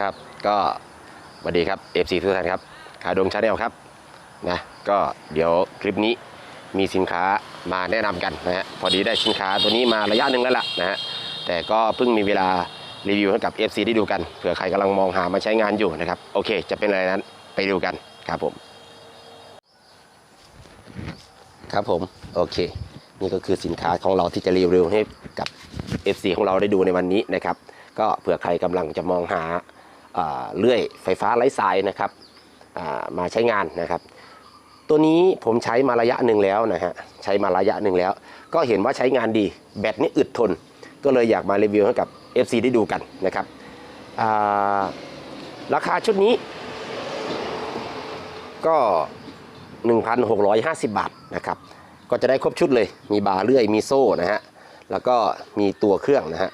ครับก็สวัสดีครับ FC ทุกท่านครับขาดงชาแนลครับนะก็เดี๋ยวคลิปนี้มีสินค้ามาแนะนำกันนะฮะพอดีได้สินค้าตัวนี้มาระยะหนึ่งแล้วล่ะนะฮะแต่ก็เพิ่งมีเวลารีวิวให้กับ FC ได้ดูกันเผื่อใครกำลังมองหามาใช้งานอยู่นะครับโอเค จะเป็นอะไรนั้นไปดูกันครับผม ครับผมโอเค นี่ก็คือสินค้าของเราที่จะรีวิวให้กับ FC ของเราได้ดูในวันนี้นะครับก็เผื่อใครกำลังจะมองหา เลื่อยไฟฟ้าไร้สายนะครับมาใช้งานนะครับ ตัวนี้ผมใช้มาระยะหนึ่งแล้วนะฮะใช้มาระยะหนึ่งแล้ว ก็เห็นว่าใช้งานดีแบตนี่อึดทน ก็เลยอยากมารีวิวให้กับ FC ได้ดูกันนะครับราคาชุดนี้ ก็ 1,650 บาทนะครับ ก็จะได้ครบชุดเลยมีบาร์เลื่อยมีโซ่นะฮะแล้วก็มีตัวเครื่องนะฮะ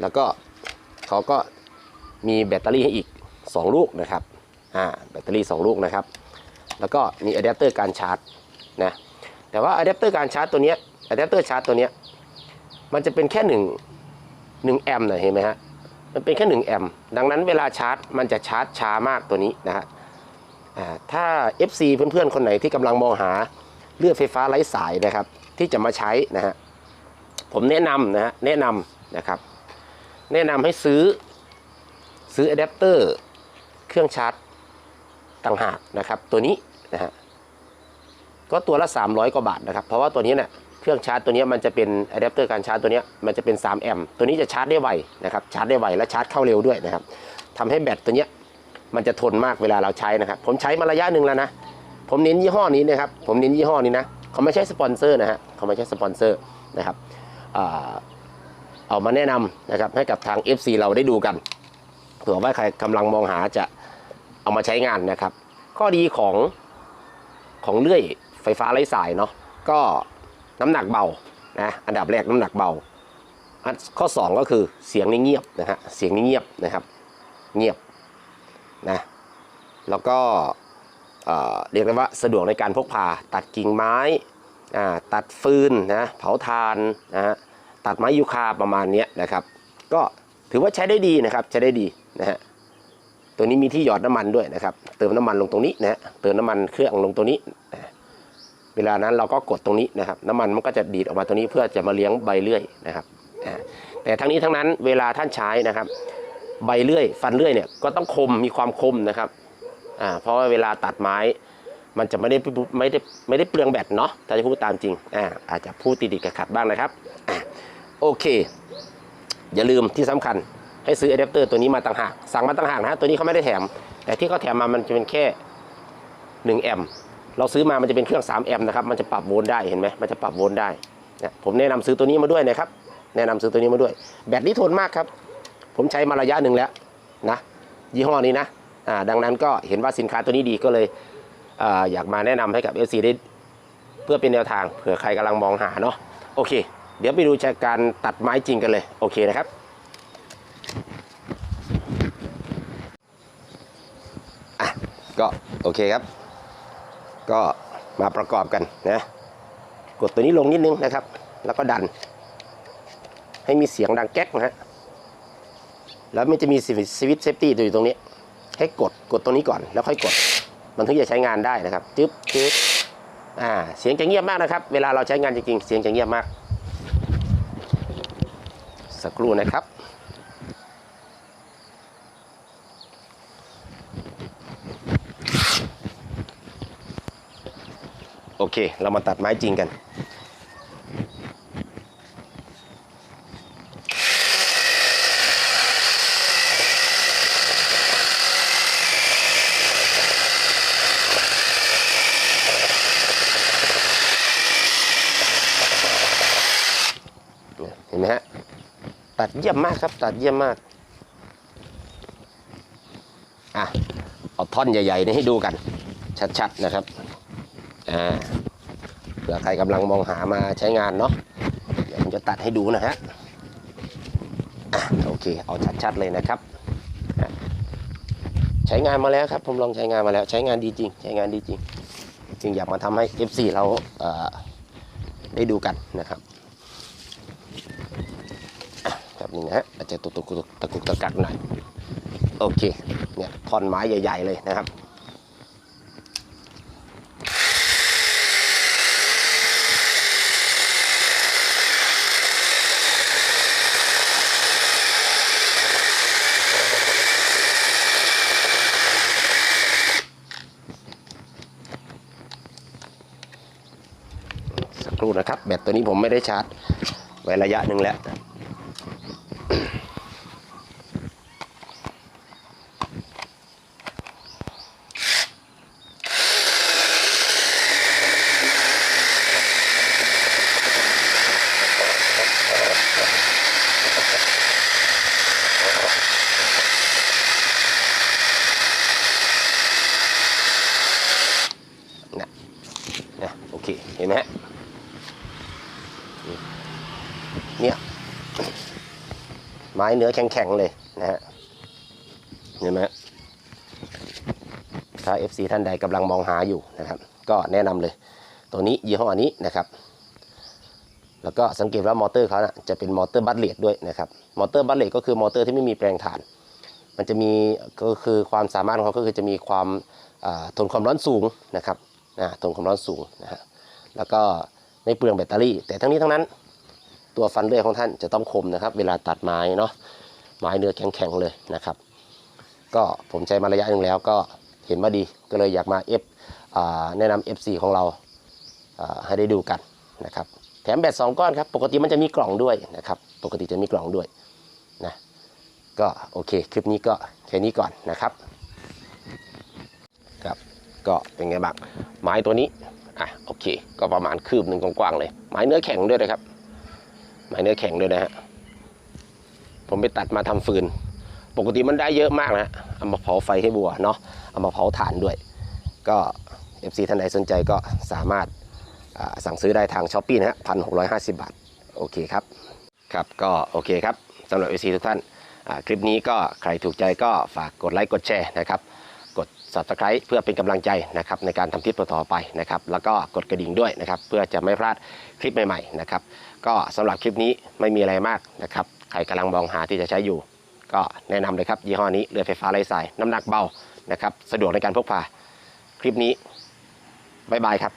แล้วก็เขาก็ มีแบตเตอรี่ให้อีก 2 ลูกนะครับอ่าแบตเตอรี่ 2 ลูกนะครับ แล้วก็มีอะแดปเตอร์การชาร์จนะแต่ว่าอะแดปเตอร์การชาร์จตัวเนี้ยอะแดปเตอร์ชาร์จตัวเนี้ยมันจะเป็นแค่1 1แอมป์นะเห็นไหมฮะมันเป็นแค่1แอมป์ดังนั้นเวลาชาร์จ มันจะชาร์จช้ามากตัวนี้นะฮะอ่าถ้า FC เพื่อนๆ คนไหนที่กำลังมองหาเลือดไฟฟ้าไร้สายนะครับ ที่จะมาใช้นะฮะผมแนะนำนะฮะแนะนำนะครับ แนะนำให้ซื้อ ซื้ออะแดปเตอร์เครื่องชาร์จต่างหากนะครับ ตัวนี้นะฮะก็ตัวละ 300 กว่าบาทนะครับ เพราะว่าตัวนี้เนี่ยเครื่องชาร์จตัวนี้มันจะเป็นอะแดปเตอร์การชาร์จตัวนี้มันจะเป็น 3 แอมป์ตัวนี้จะชาร์จได้ไวนะครับชาร์จได้ไวและชาร์จเข้าเร็วด้วยนะครับทำให้แบตตัวนี้มันจะทนมากเวลาเราใช้นะครับ ผมใช้มาระยะหนึ่งแล้วนะ ผมเน้นยี่ห้อนี้นะครับ ผมเน้นยี่ห้อนี้นะเขาไม่ใช่สปอนเซอร์นะฮะเขาไม่ใช่สปอนเซอร์นะครับเอามาแนะนำนะครับให้กับทาง FC เราได้ดูกัน เผื่อว่าใครกำลังมองหาจะเอามาใช้งานนะครับ ข้อดีของของเลื่อยไฟฟ้าไร้สายเนาะก็น้ำหนักเบานะอันดับแรกน้ำหนักเบาข้อ 2 ก็คือเสียงนี่เงียบนะฮะเสียงนี่เงียบนะครับ เงียบนะแล้วก็เรียกได้ว่าสะดวกในการพกพาตัดกิ่งไม้ตัดฟืนนะเผาทานนะตัดไม้ยูคาประมาณนี้นะครับ ก็ถือว่าใช้ได้ดีนะครับใช้ได้ดี นะฮะตัวนี้มีที่หยอดน้ำมันด้วยนะครับ เติมน้ำมันลงตรงนี้นะฮะเติมน้ำมันเครื่องลงตรงนี้นะเวลานั้นเราก็กดตรงนี้นะครับ น้ำมันมันก็จะดีดออกมาตรงนี้เพื่อจะมาเลี้ยงใบเลื่อยนะครับแต่ทั้งนี้ทั้งนั้นเวลาท่านใช้นะครับ ใบเลื่อย ฟันเลื่อยเนี่ยก็ต้องคมมีความคมนะครับอ่าเพราะว่าเวลาตัดไม้มันจะไม่ได้ไม่ได้ไม่ได้เปลืองแบตเนาะถ้าจะพูดตามจริงอ่าอาจจะพูดติดๆขัดๆบ้างนะครับอโอเค อย่าลืมที่สำคัญ ให้ซื้ออะแดปเตอร์ตัวนี้มาต่างหากสั่งมาต่างหากนะฮะตัวนี้เขาไม่ได้แถม แต่ที่เขาแถมมามันจะเป็นแค่1แอมป์เราซื้อมามันจะเป็นเครื่อง3แอมป์นะครับมันจะปรับโวลต์ได้เห็นไหมมันจะปรับโวลต์ได้เนี่ยผมแนะนำซื้อตัวนี้มาด้วยนะครับแนะนำซื้อตัวนี้มาด้วย แบตนี้ทนมากครับ ผมใช้มาระยะหนึ่งแล้วนะยี่ห้อนี้นะอ่าดังนั้นก็เห็นว่าสินค้าตัวนี้ดีก็เลยอาอยากมาแนะนำให้กับ FC ได้เพื่อเป็นแนวทางเผื่อใครกำลังมองหาเนาะโอเค เดี๋ยวไปดูจากการตัดไม้จริงกันเลยโอเคนะครับ อะก็ โอเคครับ ก็มาประกอบกันนะกดตัวนี้ลงนิดนึงนะครับ แล้วก็ดัน ให้มีเสียงดังแก๊กนะฮะแล้วมันจะมีสวิตช์เซฟตี้ตัวอยู่ตรงนี้ ให้กดกดตรงนี้ก่อนแล้วค่อยกด มันถึงจะใช้งานได้นะครับจึ๊บจึ๊บอ่าเสียงจะเงียบมากนะครับ เวลาเราใช้งานจริงๆเสียงจะเงียบมากสักครู่นะครับ โอเค เรามาตัดไม้จริงกัน เห็นไหมฮะ ตัดเยี่ยมมากครับ ตัดเยี่ยมมาก อะ เอาท่อนใหญ่ ๆ นี่ให้ดูกัน ชัด ๆ นะครับ อ่าเผื่อใครกำลังมองหามาใช้งานเนาะเดี๋ยวผมจะตัดให้ดูนะฮะโอเคเอาชัดๆเลยนะครับ ใช้งานมาแล้วครับ ผมลองใช้งานมาแล้ว ใช้งานดีจริง ใช้งานดีจริง จึงอยากมาทำให้ FC เราเได้ดูกันนะครับแบบนึงนะฮะอาจจะตุกตุกตุกตะกุกตะกักหน่อยโอเคเนี่ยท่อนไม้ใหญ่ ๆเลยนะครับ รู่นะครับ แบตตัวนี้ผมไม่ได้ชาร์จ ไว้ระยะหนึ่งแล้วนะนะโอเค เห็นไหมฮะ เนี่ยไม้เนื้อแข็งๆเลยนะฮะเห็นไหมถ้า FC ท่านใดกำลังมองหาอยู่นะครับ ก็แนะนำเลย ตัวนี้ยี่ห้อนี้นะครับ แล้วก็สังเกตว่ามอเตอร์เขานะจะเป็นมอเตอร์บัตเลตด้วยนะครับ มอเตอร์บัตเลตก็คือมอเตอร์ที่ไม่มีแปลงถ่าน มันจะมีก็คือความสามารถของเขาก็คือจะมีความทนความร้อนสูงนะครับนะทนความร้อนสูงนะฮะแล้วก็ไม่เปลืองแบตเตอรี่ แต่ทั้งนี้ทั้งนั้น ตัวฟันเลื่อยของท่านจะต้องคมนะครับ เวลาตัดไม้เนาะไม้เนื้อแข็งๆเลยนะครับ ก็ผมใช้มาระยะหนึ่งแล้วก็เห็นว่าดีก็เลยอยากมาเอฟแนะนำ FC ของเราอ่าให้ได้ดูกันนะครับแถมแบตสองก้อนครับปกติมันจะมีกล่องด้วยนะครับปกติจะมีกล่องด้วยนะก็โอเคคลิปนี้ก็แค่นี้ก่อนนะครับครับก็เป็นไงบ้างไม้ตัวนี้อะโอเค ก็ประมาณคืบหนึ่งกว้างๆเลย ไม้เนื้อแข็งด้วยนะครับ ไม้เนื้อแข็งด้วยนะฮะผมไปตัดมาทำฟืน ปกติมันได้เยอะมากนะฮะเอามาเผาไฟให้บัวเนาะเอามาเผาถ่านด้วย ก็ FC ท่านใดสนใจก็สามารถสั่งซื้อได้ทางช้อปปี้นะฮะพันหกบาท โอเคครับ ครับก็โอเคครับสำหรับ FC ทุกท่าน คลิปนี้ก็ใครถูกใจก็ฝากกดไลค์กดแชร์นะครับ กด subscribe เพื่อเป็นกำลังใจนะครับในการทำคลิปต่อไปนะครับแล้วก็กดกระดิ่งด้วยนะครับเพื่อจะไม่พลาดคลิปใหม่ๆนะครับก็สำหรับคลิปนี้ไม่มีอะไรมากนะครับใครกำลังมองหาที่จะใช้อยู่ ก็แนะนำเลยครับยี่ห้อนี้เรือไฟฟ้าไร้สายน้ำหนักเบานะครับสะดวกในการพกพาคลิปนี้บ๊ายบายครับ